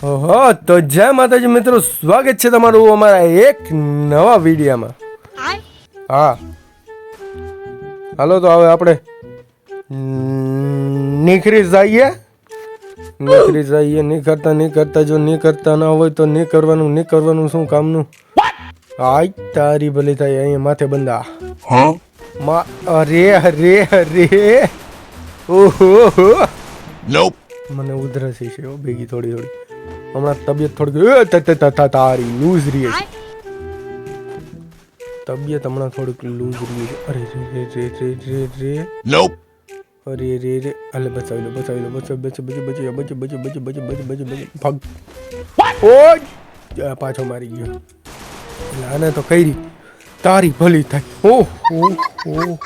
ઓહો તો જય માતાજી મિત્રો સ્વાગત છે તમારું અમારા એક નવા વિડીયામાં. હા. હાલો તો હવે આપણે નીકળી જઈએ. નીકળી જઈએ નહીં કરતા નહીં કરતા જો નહીં કરતા ના હોય તો નહીં કરવાનું નહીં કરવાનું શું કામનું? આય તારી ભલી થાય અહીંયા માથે બંધા. મા અરે અરે અરે. ઓહો. મને ઉધરસ છે ભેગી થોડી થોડી. હમણાં તબિયત થોડીક તારી લૂઝ રહી છે તબિયત હમણાં થોડીક લૂઝ રહી છે અરે રે રે રે રે રે રે અરે રે રે અલે બચાવી લો બચાવી લો બચાવી બચે બચે બચે બચે બચે બચે બચે બચે બચે બચે ભાગ ઓય પાછો મારી ગયો એટલે આને તો કઈ તારી ભલી થાય ઓહ ઓહ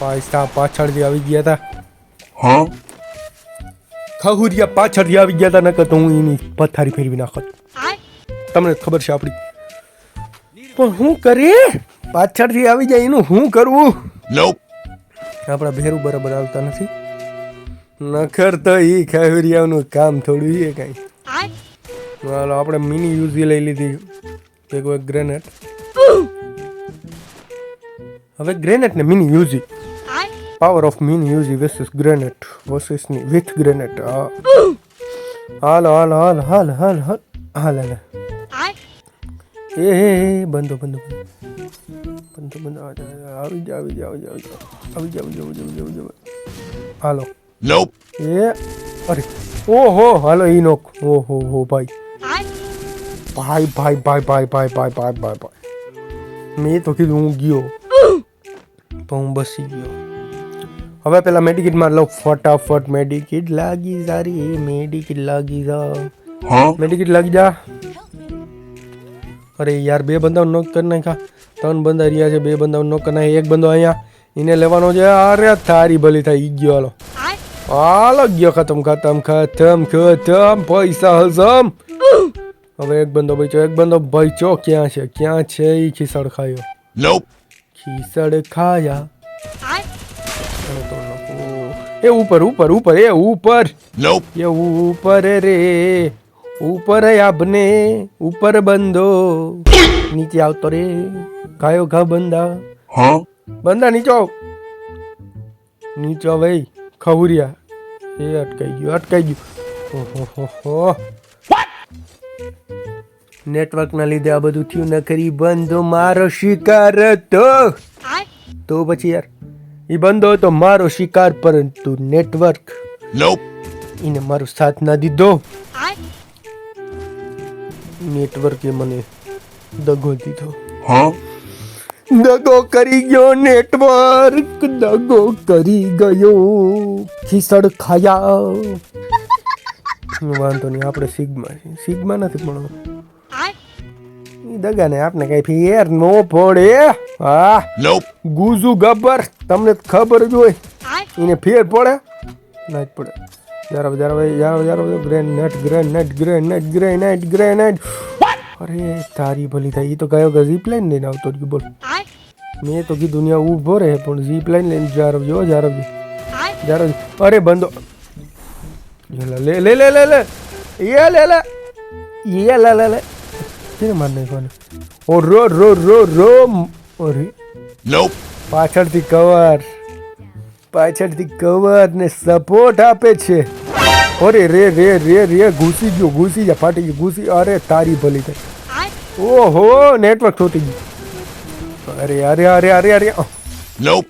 પૈસા પાછળથી આવી ગયા હતા Huh? ખહુરિયા પાછળથી આવી ગયા હતા નકર તો હું એની પથારી ફેરવી નાખત. તમને ખબર છે આપણી પણ હું કરીએ પાછળથી આવી જાય એનું હું કરવું. આપણા ભેરું બરાબર આવતા નથી. નખર તો એ ખહુરિયાનું કામ થોડું એ કાંઈ. હાલો આપણે મિની યુઝી લઈ લીધી. એક એક ગ્રેનેટ હવે ગ્રેનેટ ને mini Uzi power of mini Uzi versus grenade વર્સિસની with grenade હાલ હાલ હાલ હાલ હાલ હાલ હાલ હાલ એ હે હે બંધો બંધો બંધો બંધો આ જા, આવી જા આવી જા આવી જા આવી જા આવી જા આવી જા આવી જા આવી જા, આવી જા હાલો Nope. એ અરે ઓહો હાલો ઈ નોક ઓહો હો ભાઈ ભાઈ ભાઈ ભાઈ ભાઈ ભાઈ ભાઈ ભાઈ ભાઈ ભાઈ મેં તો કીધું હું ગયો તો હું બસી ગયો હવે પેલા મેડિકિટમાં લો ફટાફટ મેડિકિટ લાગી સારી મેડિકિટ લાગી જા? મેડિકિટ લાગી જા. અરે યાર બે બંદા નોક કરી નાખ્યા. ત્રણ બંદા રહ્યા છે બે બંદા નોક કરી નાખ્યા. એક બંદો અહીંયા એને લેવાનો છે. અરે થારી ભલી થાય ઈ ગયો હાલો. હાલો ગયો ખતમ ખતમ ખતમ ખતમ. પૈસા હજમ હવે એક બંદો બચ્યો એક બંદો બચ્યો ક્યાં છે? ક્યાં છે? ઈ ખીસડ ખાયો. ખીસડ ખાયા. એ ઉપર ઉપર ઉપર એ ઉપર. એ ઉપર રે ઉપર આપને ઉપર બંધો. નીચે આવતો રે ગાયો ઘા બંધા. બંધા નીચો નીચો ભાઈ ખવરિયા એ અટકાઈ ગયું અટકાઈ ગયું. ઓહો નેટવર્કના લીધે આ બધું થયું ન કરી બંધો મારો શિકાર હતો. તો પછી યાર એ બંધો તો મારો શિકાર પરંતુ નેટવર્ક. એને મારો સાથ ના દીધો. નેટવર્કે મને દગો દીધો. હા દગો કરી ગયો નેટવર્ક દગો કરી ગયો. ખીસડ ખાયા. વાંધો નહીં આપણે સિગ્મા છે. સિગ્મા નથી પણ ઈ દગાને આપને કઈ ફેર નો પડે. હા. ગુઝુ ગબ્બર તમને ખબર જ હોય. એને ફેર પડે? ના જ પડે. જરા જરા જરા જરા grenade grenade grenade grenade grenade અરે તારી ભલી થાય. એ તો કયો કે જીપ લાઈન લઈને આવતો બોલ. મેં તો કીધું દુનિયા ઊભો રહે પણ જીપ લાઈન લઈને જારવજો જારવજો જારવજો અરે બંધો. લે લે લે લે લે. એ લે લે. એ લે લે લે. કેને માર નાખવાને? ઓ રો રો રો રો અરે Nope. પાછળથી કવર. પાછળથી કવર ને સપોર્ટ આપે છે. અરે રે રે રે રે ઘૂસી ગયો ઘૂસી જા ફાટી ગયો ઘૂસી અરે તારી ભલી થઈ. ઓહો નેટવર્ક છોટી ગયું. અરે અરે અરે અરે અરે નોપ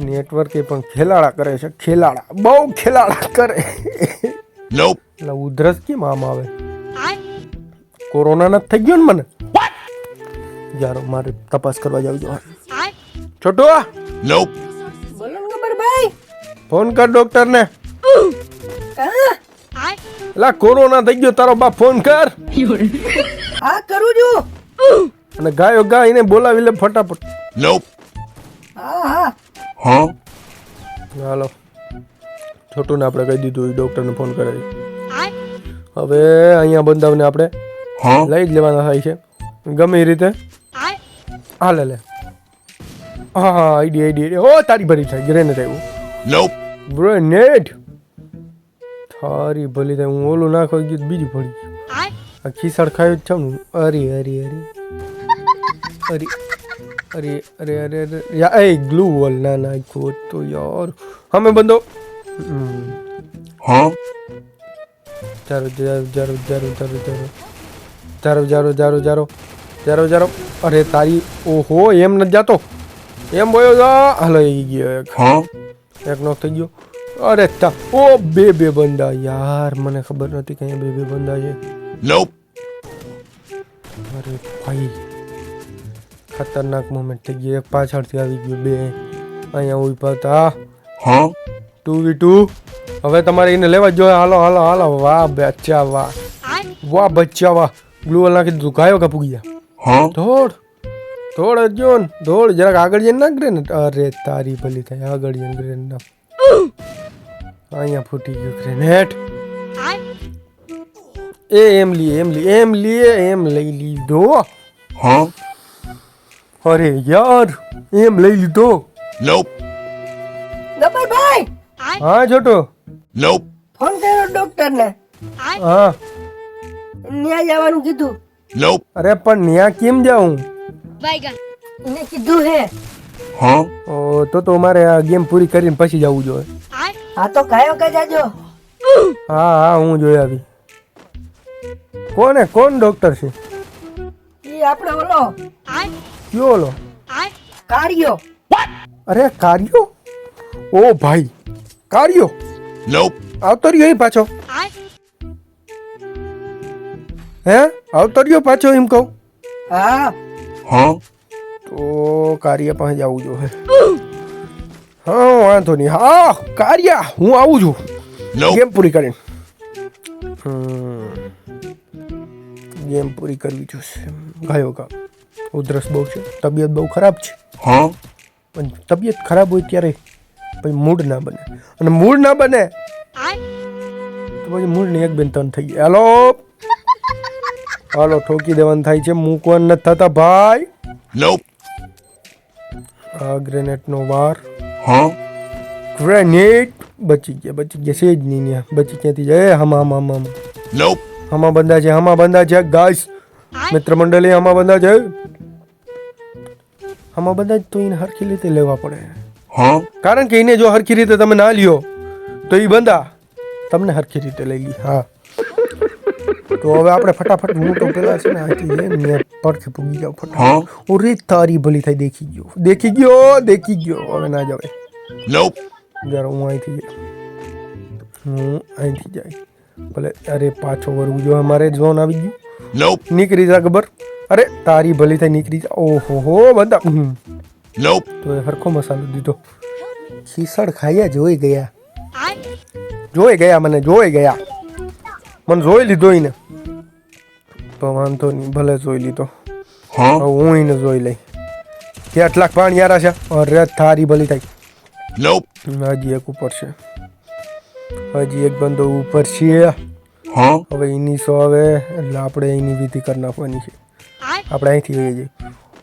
નેટવર્કે પણ ખેલાડા કરે છે ખેલાડા. બહુ ખેલાડા કરે. એટલે ઉધરસ કેમ આમ આવે? કોરોના નથી થઈ ગયો ને મને? યાર મારે તપાસ કરવા જાવ જો છોટુ? નોપ બોલો ને ભાઈ. ફોન કર ડોક્ટર ને લા કોરોના થઈ ગયો તારો બાપ ફોન કર. હા કરું છું. અને ગાયો ગાય એને બોલાવી લે ફટાફટ. નોપ હા હા. Huh? હાલો. છોટુને આપણે કહી દીધું એ ડૉક્ટરને ફોન કરે છે હવે અહીંયા બંધાવને આપણે? લઈ જ લેવાના થાય છે. ગમે એ રીતે. હા લે લે. હા હા આઈડી આઈડી ઓ તારી ભરી થાય ગ્રેનેડ આવ્યું. ગ્રેનેડ તારી ભલી થાય હું ઓલું નાખો ગયું બીજી બીજું પડી ગયું. આ ખીસડ ખાયું જ છે ને. અરે અરે અરે. અરે અરે અરે અરે અરે. યા એ ગ્લુ વોલ ના નાખ્યો તો યાર. હમે બંધો. હમ. ચાલો જરૂર જારો જારો જારો જારો. જારો જારો જારો જારો જારો જારો. જારો અરે તારી ઓહો એમ નથી જાતો. એમ બોયો જા હાલો એ ગયો એક. એક નોક થઈ ગયો. અરે તા ઓ બે બે બંદા યાર મને ખબર નથી કઈ બે બે બંદા છે. નોપ અરે ભાઈ ખતરનાક મોમેન્ટ થઈ ગઈ. એક પાછળથી આવી ગયું બે. અહીંયા ઊભા હતા હા? Two v two. હવે તમારે એને લેવા જ જોઈએ. હાલો હાલો હાલો. વાહ બચ્ચા વાહ. વાહ બચ્ચા વાહ. ગ્લુ વાલ નાખી દીધું ગાયો? કાપુ ગયા ધોળ ધોળ અર્જુન ધોળ જરાક આગળ જઈને નાખ ગ્રેનેડ અરે તારી ભલી થાય. આગળ જઈને ગ્રેનેડ નાખ. અહીંયા ફૂટી ગયું ગ્રેનેડ એ એમ લીએ એમ લીએ એમ લીએ એમ લઈ લીધો. હા? અરે યાર એમ લઈ લીધો. Nope. ગબ્બરભાઈ હા છોટો નોપ ફોન કર્યો ડોક્ટર ને હા. ન્યા જવાનું કીધું. અરે પણ ન્યા કેમ જાઉં? ને કીધું હે? ઓ તો તો મારે આ ગેમ પૂરી કરીને પછી જવું જોઈએ. હા તો કાયો કે જાજો. હા હા હું જોઈ આવી. કોને કોણ ડોક્ટર છે? એ આપણે ઓલો. કયો ઓલો? કાર્યો. અરે કાર્યો? ઓ ભાઈ કાર્યો. આવતો રહ્યો એ પાછો. હે? આવતો રહ્યો પાછો એમ કહું. હા. હા. તો કાર્ય પાસે જવું જોઈએ હા. વાંધો નહીં. હા કાર્યા હું આવું છું. ગેમ પૂરી કરીને. ગેમ પૂરી કરવી જોશે ગાયો કા. ઉધરસ બહુ છે. તબિયત બહુ ખરાબ છે. હા. પણ તબિયત ખરાબ હોય ત્યારે પછી મૂડ ના બને. અને મૂડ ના બને તો પછી મૂડ મૂડની એક બેન તન થઈ ગઈ. હાલો હાલો ઠોકી દેવાનું થાય છે. મૂકવાનું નથી થતા ભાઈ. આ ગ્રેનેટનો વાર. Huh? ગ્રેનેડ. બચી ગયા બચી ગયા. છે જ નહીં ત્યાં. બચી ક્યાંથી જાય? હમા હમા હમા હમા. બંધા છે હમા બંધા છે ગાઈસ મિત્ર મંડળી હમા બંધા છે. હમા બંધા જ તો એને હરખી રીતે લેવા પડે. હા કારણ કે એને જો હરખી રીતે તમે ના લ્યો તો એ બંધા તમને હરખી રીતે લઈ ગઈ હા. તો હવે આપણે ફટાફટ હું તો પેલા છે ને આથી છે ને પડખે પૂગી જાવ ફટાફટ. ઓરે તારી ભલી થાય દેખી ગયો. દેખી ગયો દેખી ગયો. હવે ના જવાય. નોપ જરા હું અહીંથી જાય હું અહીંથી જાય. ભલે અરે પાછો વળવું જો અમારે ઝોન આવી ગયું. નોપ નીકળી જા ગબર અરે તારી ભલી થાય નીકળી જા. ઓહો હો બધા. હમ. Nope. તો હરખો મસાલો દીધો. ખીસડ ખાયા જોઈ ગયા. જોઈ ગયા મને જોઈ ગયા. મને જોઈ લીધો એને. તો વાંધો નહીં ભલે જોઈ લીધો? હું? એને જોઈ લઈ. કેટલાક પાણી યારા છે? અરે થારી ભલી થાય. હજી એક ઉપર છે. હજી એક બંદો ઉપર છે? હવે એની સો આવે એટલે આપણે એની વિધિ કરી નાખવાની છે. આપણે અહીંથી વહી જઈએ.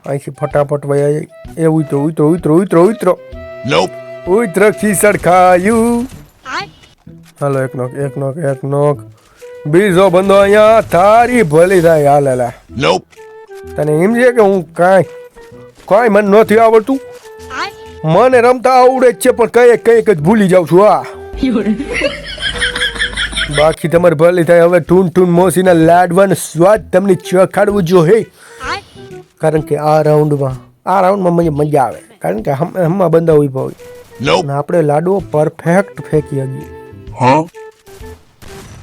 અહીંથી ફટાફટ વયા જાય એ ઉતરો ઉતરો ઉતરો ઉતરો ઉતરો. Nope. ઉતરો ખીસડ ખાયું હાલો એક નોક એક નોક એક નોક. બીજો બંદો અહીંયા તારી ભલી થાય હાલ લા Nope. તને એમ છે કે હું કાંઈ કાંઈ મને નથી આવડતું? મને રમતા આવડે જ છે પણ કંઈક કંઈક જ ભૂલી જાઉં છું આ બાકી તમારે ભલી થાય હવે ટૂન ટૂન મોસીના લાડવાનો સ્વાદ તમને ચખાડવું જોઈએ કારણ કે આ રાઉન્ડમાં આ રાઉન્ડમાં મને મજા આવે. કારણ કે હમ હમણાં બંધા ઊભા હોય. Nope. આપણે લાડવો પરફેક્ટ ફેંકી Huh?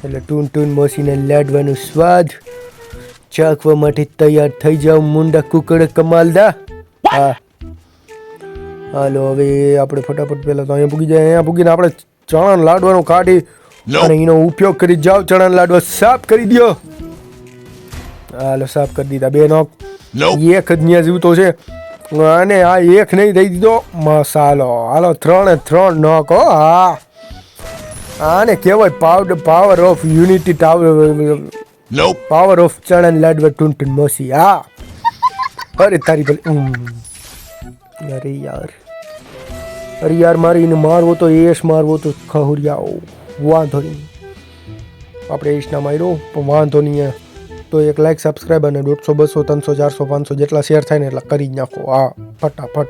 એટલે ટૂન ટૂન મોસીને લાડવાનું સ્વાદ. ચાખવા માટે તૈયાર થઈ જાવ મુંડા કુકડ કમાલદા. હા. હાલો હવે આપણે ફટાફટ પહેલા તો અહીંયા પૂગી જાય. અહીંયા પૂગીને આપણે ચણા લાડવાનો કાઢી. અને એનો ઉપયોગ કરી જાવ ચણા લાડવા સાફ કરી દ્યો. હાલો સાફ કરી દીધા. બે નો એક જ ન્યા જીવતો છે. અને આ એક નહીં દઈ દીધો. મસાલો. હાલો ત્રણે ત્રણ નોક હો. હા. આને કહેવાય power power of unity tower. Power of ચણન લાડવા ટૂન ટૂન મોસી. હા. અરે તારી ભલે. અરે યાર. અરે યાર મારે એને મારવો તો એસ મારવો તો ખહુરિયાઓ. વાંધો નહીં. આપણે ઈશના માર્યો પણ વાંધો નહીં તો એક લાઈક સબસ્ક્રાઈબ અને દોઢસો બસો ત્રણસો ચારસો પાંચસો જેટલા શેર થાય ને એટલા કરી જ નાખો. હા ફટાફટ.